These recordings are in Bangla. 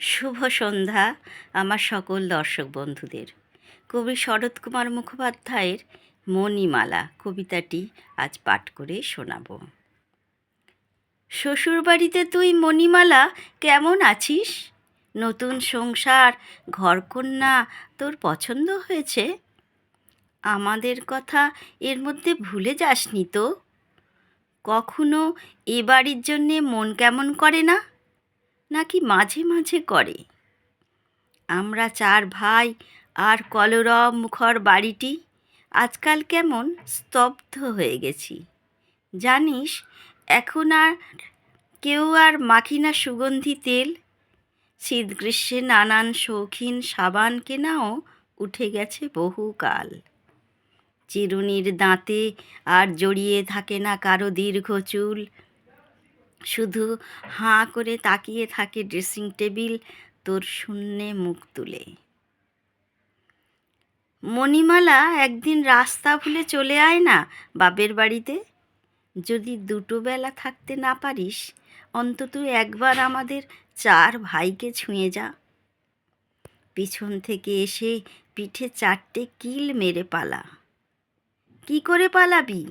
শুভ সন্ধ্যা, আমার সকল দর্শক বন্ধুদের। কবি শরৎ কুমার মুখোপাধ্যায়ের মণিমালা কবিতাটি আজ পাঠ করে শোনাব। শ্বশুরবাড়িতে তুই মণিমালা কেমন আছিস? নতুন সংসার, ঘরকন্যা তোর পছন্দ হয়েছে? আমাদের কথা এর মধ্যে ভুলে যাসনি তো? কখনো এ বাড়ির জন্যে মন কেমন করে না? নাকি মাঝে মাঝে করে? আমরা চার ভাই আর কলরব মুখর বাড়িটি আজকাল কেমন স্তব্ধ হয়ে গেছি। জানিস, এখন আর কেউ আর মাখি না সুগন্ধি তেল শীত গ্রীষ্মে নানান শৌখিন সাবান কেনাও উঠে গেছে বহুকাল। চিরুনির দাঁতে আর জড়িয়ে থাকে না কারও দীর্ঘ চুল শুধু হাঁ করে তাকিয়ে থাকে ড্রেসিং টেবিল তোর শূন্যে মুখ তুলে। মণিমালা একদিন রাস্তা ভুলে চলে আয় না বাপের বাড়িতে? যদি দুটো বেলা থাকতে না পারিস, অন্তত একবার আমাদের চার ভাইকে ছুঁয়ে যা। পিছন থেকে এসে পিঠে চারটে কিল মেরে পালা। কি করে পালাবি?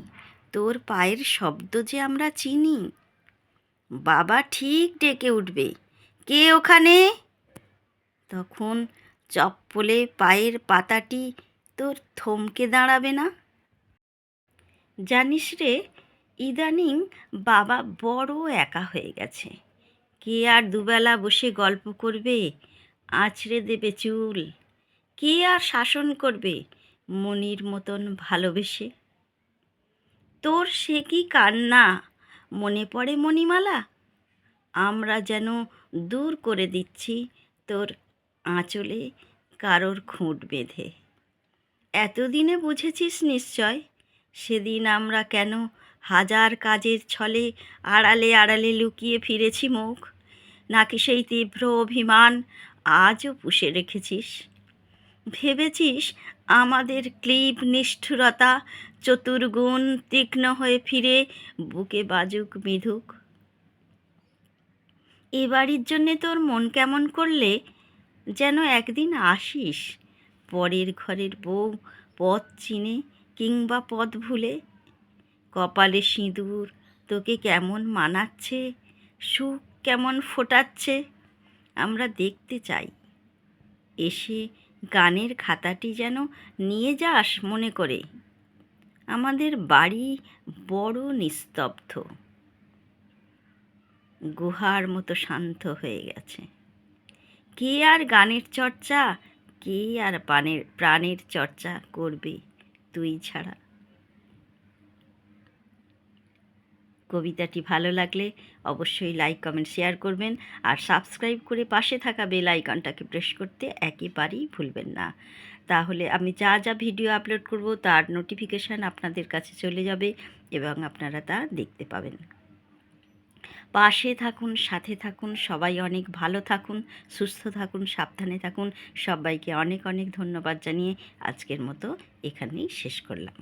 তোর পায়ের শব্দ যে আমরা চিনি। বাবা ঠিক ডেকে উঠবে। কে ওখানে? তখন চপ্পলে পায়ের পাতাটি তোর থমকে দাঁড়াবে না? জানিস রে, ইদানিং বাবা বড় একা হয়ে গেছে। কে আর দুবেলা বসে গল্প করবে? আছড়ে দেবে চুল। কে আর শাসন করবে? মনির মতন ভালোবেসে। তোর সে কি কান্না? মনে পড়ে মণিমালা? আমরা যেন দূর করে দিচ্ছি তোর আঁচলে কারোর খুঁট বেঁধে। এতদিনে বুঝেছিস নিশ্চয়? সেদিন আমরা কেন হাজার কাজের ছলে আড়ালে আড়ালে লুকিয়ে ফিরেছি মুখ? নাকি সেই তীব্র অভিমান আজও পুষে রেখেছিস? ভেবেছিস আমাদের ক্লিব নিষ্ঠুরতা চতুর্গুণ তীক্ষ্ণ হয়ে ফিরে বুকে বাজুক মিধুক এ বাড়ির জন্যে তোর মন কেমন করলে? যেন একদিন আসিস পরের ঘরের বউ পথ চিনে কিংবা পথ ভুলে। কপালে সিঁদুর তোকে কেমন মানাচ্ছে? সুখ কেমন ফোটাচ্ছে? আমরা দেখতে চাই। এসে গানের খাতাটি যেন নিয়ে যাস মনে করে। আমাদের বাড়ি বড় নিস্তব্ধ। গুহার মতো শান্ত হয়ে গেছে। কে আর গানের চর্চা? কে আর পানের, প্রাণের চর্চা করবে তুই ছাড়া? কবিতাটি ভালো লাগলে অবশ্যই লাইক কমেন্ট শেয়ার করবেন। আর সাবস্ক্রাইব করে পাশে থাকা বেল আইকনটাকে প্রেস করতে একেবারেই ভুলবেন না। তাহলে আমি যা যা ভিডিও আপলোড করব, তার নোটিফিকেশান আপনাদের কাছে চলে যাবে এবং আপনারা তা দেখতে পাবেন। পাশে থাকুন, সাথে থাকুন, সবাই অনেক ভালো থাকুন, সুস্থ থাকুন, সাবধানে থাকুন। সবাইকে অনেক অনেক ধন্যবাদ জানিয়ে আজকের মতো এখানেই শেষ করলাম।